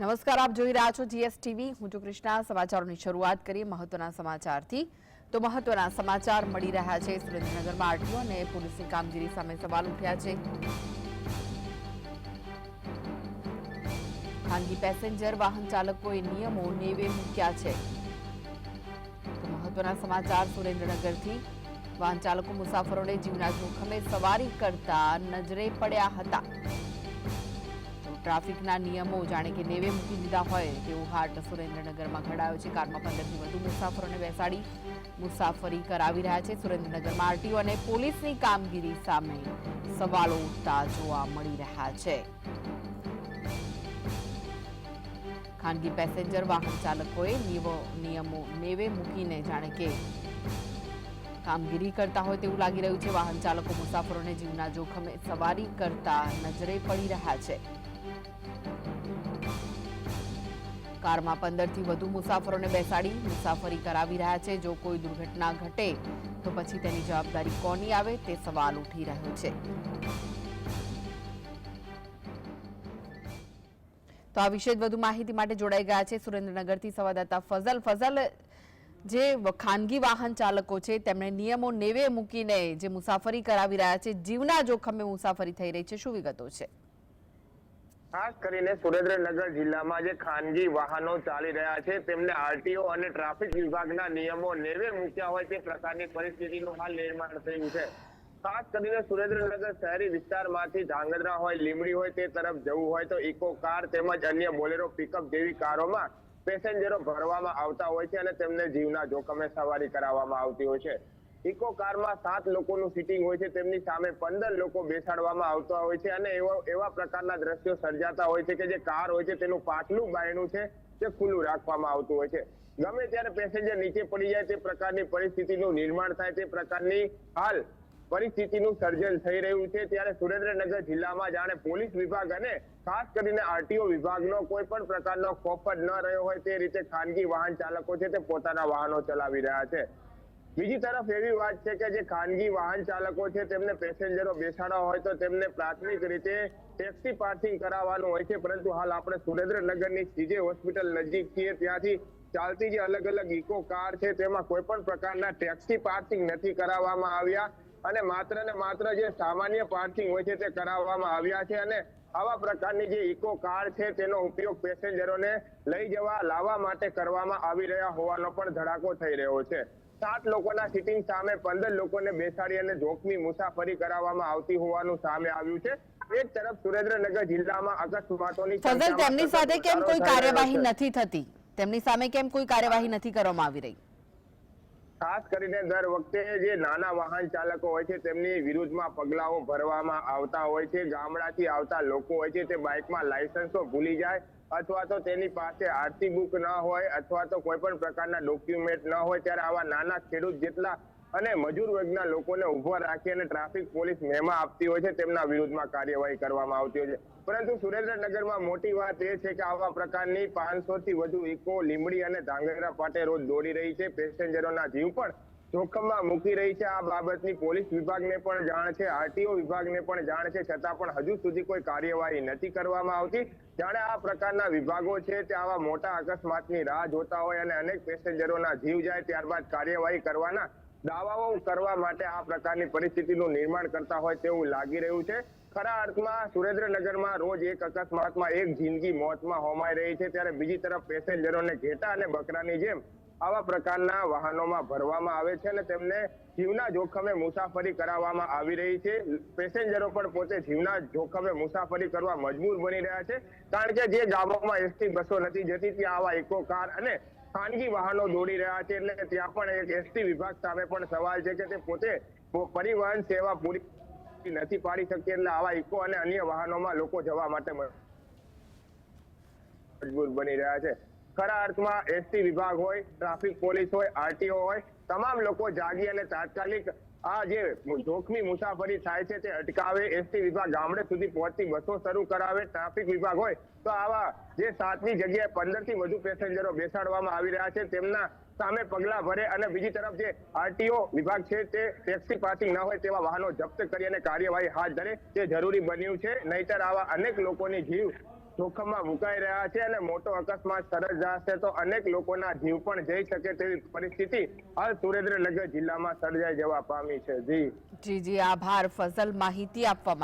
નમસ્કાર, આપ જોઈ રહ્યા છો જીએસટીવી. હું છું કૃષ્ણા. સમાચારોની શરૂઆત કરીએ મહત્વના સમાચારથી. તો મહત્વના સમાચાર મળી રહ્યા છે સુરેન્દ્રનગરમાં. આરટીઓ અને પોલીસની કામગીરી સામે સવાલ ઉઠ્યા છે. ખાનગી પેસેન્જર વાહન ચાલકોએ નિયમો નેવે મૂક્યા છે. તો મહત્વના સમાચાર સુરેન્દ્રનગરથી. વાહન ચાલકો મુસાફરોને જીવના જોખમે સવારી કરતા નજરે પડ્યા હતા. ટ્રાફિકના નિયમો જાણે કે નેવે મૂકી દીધા હોય તેવો હાટ સુરેન્દ્રનગરમાં ઘડાયો છે. કારમાં પંદરથી વધુ મુસાફરોને બેસાડી મુસાફરી કરાવી રહ્યા છે. સુરેન્દ્રનગરમાં આરટીઓ અને પોલીસની કામગીરી સામે સવાલો ઉઠતા જોવા મળી રહ્યા છે. ખાનગી પેસેન્જર વાહન ચાલકોએ નિયમો નેવે મૂકીને જાણે કે કામગીરી કરતા હોય તેવું લાગી રહ્યું છે. વાહન ચાલકો મુસાફરોને જીવના જોખમે સવારી કરતા નજરે પડી રહ્યા છે. કારમાં પંદરથી વધુ મુસાફરોને બેસાડી મુસાફરી કરાવી રહ્યા છે. જો કોઈ દુર્ઘટના ઘટે તો પછી તેની જવાબદારી કોની આવે તે સવાલ ઉઠી રહ્યો છે. તો આ વિશે વધુ માહિતી માટે જોડાઈ ગયા છે સુરેન્દ્રનગરથી સંવાદદાતા ફઝલ. ફઝલ, જે ખાનગી વાહન ચાલકો છે, તેમણે નિયમો નેવે મૂકીને જે મુસાફરી કરાવી રહ્યા છે, જીવના જોખમે મુસાફરી થઈ રહી છે, શું વિગતો છે? ખાસ કરીને સુરેન્દ્રનગર જિલ્લામાં જે ખાનગી વાહનો ચાલી રહ્યા છે, તેમને આરટીઓ અને ટ્રાફિક વિભાગના નિયમો નેવે મૂક્યા હોય તે પ્રકારની પરિસ્થિતિનું હાલ નિર્માણ થયું છે. ખાસ કરીને સુરેન્દ્રનગર શહેરી વિસ્તારમાંથી ધાંગધ્રા હોય, લીમડી હોય તે તરફ જવું હોય તો ઇકો કાર તેમજ અન્ય બોલેરો પિકઅપ જેવી કારોમાં પેસેન્જરો ભરવામાં આવતા હોય છે અને તેમને જીવના જોખમે સવારી કરાવવામાં આવતી હોય છે. ઇકો કારમાં સાત લોકોનું સિટિંગ હોય છે. તેમની સામે પંદર લોકો બેસાડવામાં આવતા હોય છે અને એવા એવા પ્રકારના દ્રશ્યો સર્જાતા હોય છે કે જે કાર હોય છે તેનું પાછલું બાયણું છે તે ખુલ્લું રાખવામાં આવતું હોય છે. ગમે ત્યારે પેસેન્જર નીચે પડી જાય તે પ્રકારની પરિસ્થિતિનું નિર્માણ થાય, તે પ્રકારની હાલ પરિસ્થિતિનું સર્જન થઈ રહ્યું છે. ત્યારે સુરેન્દ્રનગર જિલ્લામાં જાણે પોલીસ વિભાગ અને ખાસ કરીને આરટીઓ વિભાગનો કોઈ પણ પ્રકારનો ખોફ ન રહ્યો હોય તે રીતે ખાનગી વાહન ચાલકો છે તે પોતાના વાહનો ચલાવી રહ્યા છે. બીજી તરફ એવી વાત છે કે જે ખાનગી વાહન ચાલકો છે, તેમને પેસેન્જરો બેસાડવા હોય તો તેમને પ્રાથમિક રીતે ટેક્સી પાર્કિંગ કરાવવાનું હોય છે. પરંતુ હાલ આપણે સુરેન્દ્રનગરની સીજે હોસ્પિટલ નજીક છીએ. ત્યાંથી ચાલતી જે અલગ અલગ ઇકો કાર છે, તેમાં કોઈ પણ પ્રકારના ટેક્સી પાર્કિંગ નથી કરાવવામાં આવ્યા. અને માત્ર ને માત્ર જે સામાન્ય પાર્કિંગ હોય છે, તે કરાવવામાં આવ્યા છે. અને આવા પ્રકારની જે ઇકો કાર છે, તેનો ઉપયોગ પેસેન્જરોને લઈ જવા, લાવવા માટે કરવામાં આવી રહ્યા હોવાનો પણ ધડાકો થઈ રહ્યો છે. સાત લોકોના સિટિંગ સામે પંદર લોકોને બેસાડી અને જોખમી મુસાફરી કરાવવામાં આવતી હોવાનું સામે આવ્યું છે. એક તરફ સુરેન્દ્રનગર જિલ્લામાં અકસ્માતોની ફઝલ તેમની સાથે કેમ કોઈ કાર્યવાહી નથી થતી? તેમની સામે કેમ કોઈ કાર્યવાહી નથી કરવામાં આવી રહી? ખાસ કરીને દર વખતે જે નાના વાહન ચાલકો હોય છે, તેમની વિરુદ્ધમાં પગલાઓ ભરવામાં આવતા હોય છે, ગામડાથી આવતા લોકો હોય છે, તે બાઇકમાં લાયસન્સો ભૂલી જાય અથવા તો તેની પાસે આરસી બુક ન હોય અથવા તો કોઈ પણ પ્રકારના ડોક્યુમેન્ટ ન હોય, ત્યારે આવા નાના ખેડૂત જેટલા અને મજૂર વર્ગના લોકોને ઊભા રાખી અને ટ્રાફિક પોલીસ મેમા આપતી હોય છે, તેમના વિરુદ્ધમાં કાર્યવાહી કરવામાં આવતી હોય છે. પરંતુ સુરેન્દ્રનગરમાં મોટી વાત એ છે કે આવા પ્રકારની પાંચસો થી વધુ ઇકો લીમડી અને ધાંગરા પાટે રોજ દોડી રહી છે. પેસેન્જરોના જીવ પણ જોખમમાં મૂકી રહી છે. આ બાબતની પોલીસ વિભાગને પણ જાણ છે, આરટીઓ વિભાગને પણ જાણ છે. છતાં પણ હજુ સુધી કોઈ કાર્યવાહી નથી કરવામાં આવતી. જાણે આ પ્રકારના વિભાગો છે તે આવા મોટા અકસ્માતની રાહ જોતા હોય અને અનેક પેસેન્જરોના જીવ જાય ત્યારબાદ કાર્યવાહી કરવાના દાવાઓ કરવા માટે આ પ્રકારની પરિસ્થિતિનું નિર્માણ કરતા હોય તેવું લાગી રહ્યું છે. ખરા અર્થમાં સુરેન્દ્રનગરમાં રોજ એક અકસ્માતમાં એક જિંદગી મોતમાં હોમાઈ રહી છે. ત્યારે બીજી તરફ પેસેન્જરોને ઘેટા અને બકરાની જેમ આવા પ્રકારના વાહનોમાં ભરવામાં આવે છે અને તેમને જીવના જોખમે મુસાફરી કરાવવામાં આવી રહી છે. પેસેન્જરો પણ પોતે જીવના જોખમે મુસાફરી કરવા મજબૂર બની રહ્યા છે. કારણ કે જે ગામોમાં એસટી બસો નથી જતી, ત્યાં આવા ઇકો કાર અને ખાનગી વાહનો દોડી રહ્યા છે એટલે ત્યાં પણ એક એસટી વિભાગ સામે પણ સવાલ છે કે તે પોતે પરિવહન સેવા પૂરી નથી પાડી શકતી એટલે આવા ઇકો અને અન્ય વાહનોમાં લોકો જવા માટે મજબૂર બની રહ્યા છે. ખરા અર્થમાં એસટી વિભાગ હોય, ટ્રાફિક પોલીસ હોય, આરટીઓ હોય, તમામ લોકો જાગી અને તાત્કાલિક આ જે જોખમી મુસાફરી થાય છે તે અટકાવે. એસટી વિભાગ ગામડે સુધી પહોંચતી બસો શરૂ કરાવે. ટ્રાફિક વિભાગ હોય તો આવા જે સાતની જગ્યાએ પંદરથી વધુ પેસેન્જરો બેસાડવામાં આવી રહ્યા છે. તેમના સામે પગલા ભરે અને બીજી તરફ જે આરટીઓ વિભાગ છે તે ટેક્સી પાર્કિંગ ન હોય તેવા વાહનો જપ્ત કરી અને કાર્યવાહી હાથ ધરે તે જરૂરી બન્યું છે. નહીતર આવા અનેક લોકોની જીવ જોખમમાં મુકાઈ રહ્યા છે અને મોટો અકસ્માત સર્જાશે તો અનેક લોકોના જીવ પણ જઈ શકે તેવી પરિસ્થિતિ હાલ સુરેન્દ્રનગર જિલ્લામાં સર્જાઈ જવા પામી છે. જી. જી જી, આભાર. ફસલ માહિતી આપવા